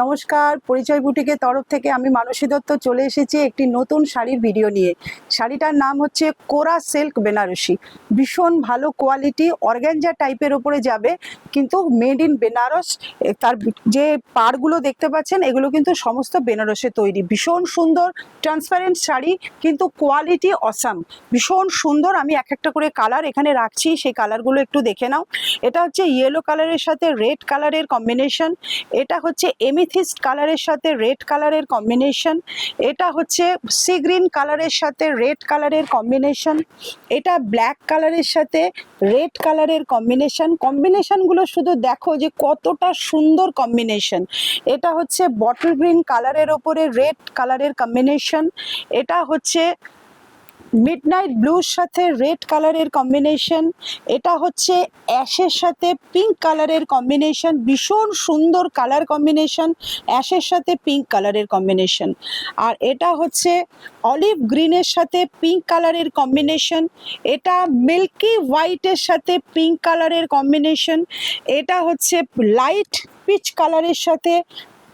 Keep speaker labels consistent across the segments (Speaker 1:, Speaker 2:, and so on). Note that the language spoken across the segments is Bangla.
Speaker 1: নমস্কার, পরিচয় বুটিকের তরফ থেকে আমি মানসী দত্ত চলে এসেছি একটি নতুন শাড়ির ভিডিও নিয়ে। শাড়িটার নাম হচ্ছে কোরা সিল্ক বেনারসি। ভীষণ ভালো কোয়ালিটি অর্গ্যানজা টাইপের ওপরে যাবে, কিন্তু মেড ইন বেনারস তার যে পাড়গুলো দেখতে পাচ্ছেন, এগুলো কিন্তু সমস্ত বেনারসে তৈরি। ভীষণ সুন্দর ট্রান্সপারেন্ট শাড়ি, কিন্তু কোয়ালিটি অসাম ভীষণ সুন্দর, আমি এক একটা করে কালার এখানে রাখছি, সেই কালারগুলো একটু দেখে নাও। এটা হচ্ছে ইয়েলো কালারের সাথে রেড কালারের কম্বিনেশন এটা হচ্ছে এমিথিস্ট কালারের সাথে রেড কালারের কম্বিনেশন এটা হচ্ছে সি গ্রিন কালারের সাথে রেড কালারের কম্বিনেশন এটা ব্ল্যাক কালারের সাথে রেড কালারের কম্বিনেশন কম্বিনেশনগুলো শুধু দেখো যে কতটা সুন্দর কম্বিনেশন এটা হচ্ছে বটল গ্রিন কালারের ওপরে রেড কালারের কম্বিনেশন এটা হচ্ছে মিডনাইট ব্লুর সাথে রেড কালারের কম্বিনেশন এটা হচ্ছে অ্যাশের সাথে পিঙ্ক কালারের কম্বিনেশন ভীষণ সুন্দর কালার কম্বিনেশন অ্যাশের সাথে পিঙ্ক কালারের কম্বিনেশন আর এটা হচ্ছে অলিভ গ্রিনের সাথে পিঙ্ক কালারের কম্বিনেশন এটা মিল্কি হোয়াইটের সাথে পিঙ্ক কালারের কম্বিনেশন এটা হচ্ছে লাইট পিচ কালারের সাথে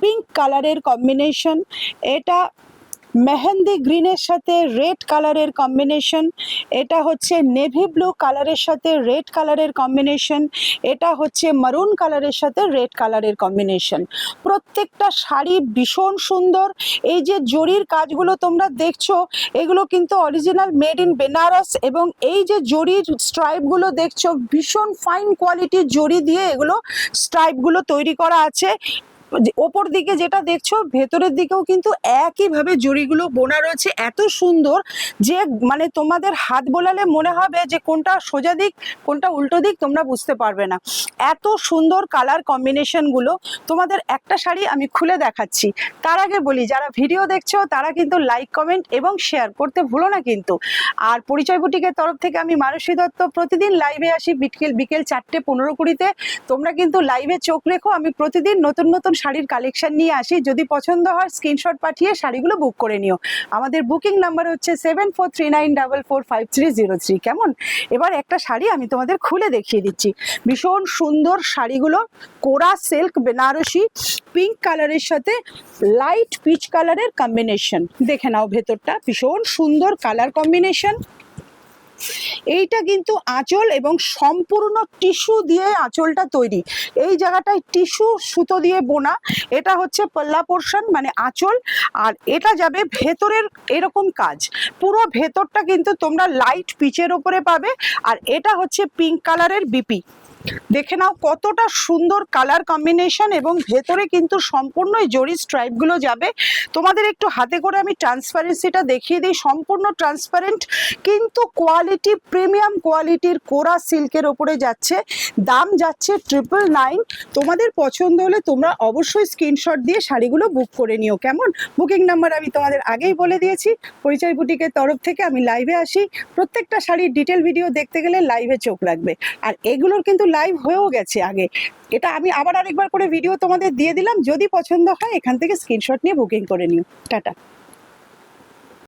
Speaker 1: পিঙ্ক কালারের কম্বিনেশন এটা মেহেন্দি গ্রিনের সাথে রেড কালারের কম্বিনেশন, এটা হচ্ছে নেভি ব্লু কালারের সাথে রেড কালারের কম্বিনেশন, এটা হচ্ছে মারুন কালারের সাথে রেড কালারের কম্বিনেশন। প্রত্যেকটা শাড়ি ভীষণ সুন্দর, এই যে জরির কাজগুলো তোমরা দেখছ, এগুলো কিন্তু অরিজিনাল মেড ইন বেনারস এবং এই যে জরির স্ট্রাইপগুলো দেখছ, ভীষণ ফাইন কোয়ালিটির জরি দিয়ে এগুলো স্ট্রাইপগুলো তৈরি করা আছে। ওপর দিকে যেটা দেখছ, ভেতরের দিকেও কিন্তু একইভাবে জড়িগুলো বোনা রয়েছে। এত সুন্দর যে মানে তোমাদের হাত বোলালে মনে হবে যে কোনটা সোজা দিক, কোনটা উল্টো দিক, তোমরা বুঝতে পারবে না। এত সুন্দর কালার কম্বিনেশনগুলো তোমাদের একটা শাড়ি আমি খুলে দেখাচ্ছি। তার আগে বলি, যারা ভিডিও দেখছ, তারা কিন্তু লাইক কমেন্ট এবং শেয়ার করতে ভুলো না কিন্তু। আর পরিচয় বুটিকের তরফ থেকে আমি মানসী দত্ত প্রতিদিন লাইভে আসি বিকেল বিকেল চারটে পনেরো কুড়িতে। তোমরা কিন্তু লাইভে চোখ রেখো, আমি প্রতিদিন নতুন নতুন শাড়ির কালেকশন নিয়ে আসি। যদি পছন্দ হয় স্ক্রিনশট পাঠিয়ে শাড়িগুলো বুক করে নিও। আমাদের বুকিং নাম্বার হচ্ছে seven four three nine double four five three zero three কেমন? এবার একটা শাড়ি আমি তোমাদের খুলে দেখিয়ে দিচ্ছি। ভীষণ সুন্দর শাড়িগুলো। কোরা সিল্ক বেনারসি পিঙ্ক কালারের সাথে লাইট পিচ কালারের কম্বিনেশন দেখে নাও ভেতরটা। ভীষণ সুন্দর কালার কম্বিনেশন এইটা কিন্তু আঁচল এবং সম্পূর্ণ টিস্যু দিয়ে আঁচলটা তৈরি। এই জায়গাটায় টিস্যু, সুতো দিয়ে বোনা, এটা হচ্ছে পল্লা পোর্শন মানে আঁচল, আর এটা যাবে ভেতরের এরকম কাজ। পুরো ভেতরটা কিন্তু তোমরা লাইট পিচের ওপরে পাবে, আর এটা হচ্ছে পিঙ্ক কালারের বিপি। দেখে নাও কতটা সুন্দর কালার কম্বিনেশন এবং ভেতরে কিন্তু সম্পূর্ণ এই জরি স্ট্রাইপগুলো যাবে। তোমাদের একটু হাতে করে আমি ট্রান্সপারেন্সিটা দেখিয়ে দিই। সম্পূর্ণ ট্রান্সপারেন্ট কিন্তু কোয়ালিটি প্রিমিয়াম কোয়ালিটির কোরা সিল্কের ওপরে যাচ্ছে। দাম যাচ্ছে ট্রিপল নাইন তোমাদের পছন্দ হলে তোমরা অবশ্যই স্ক্রিনশট দিয়ে শাড়িগুলো বুক করে নিও। কেমন? বুকিং নাম্বার আমি তোমাদের আগেই বলে দিয়েছি। পরিচয় বুটিকের তরফ থেকে আমি লাইভে আসি। প্রত্যেকটা শাড়ির ডিটেল ভিডিও দেখতে গেলে লাইভে চোখ রাখবে। আর এগুলোর কিন্তু লাইভ হয়েও গেছে আগে। এটা আমি আবার আরেকবার করে ভিডিও তোমাদের দিয়ে দিলাম। যদি পছন্দ হয়, এখান থেকে স্ক্রিনশট নিয়ে বুকিং করে নিও। টাটা।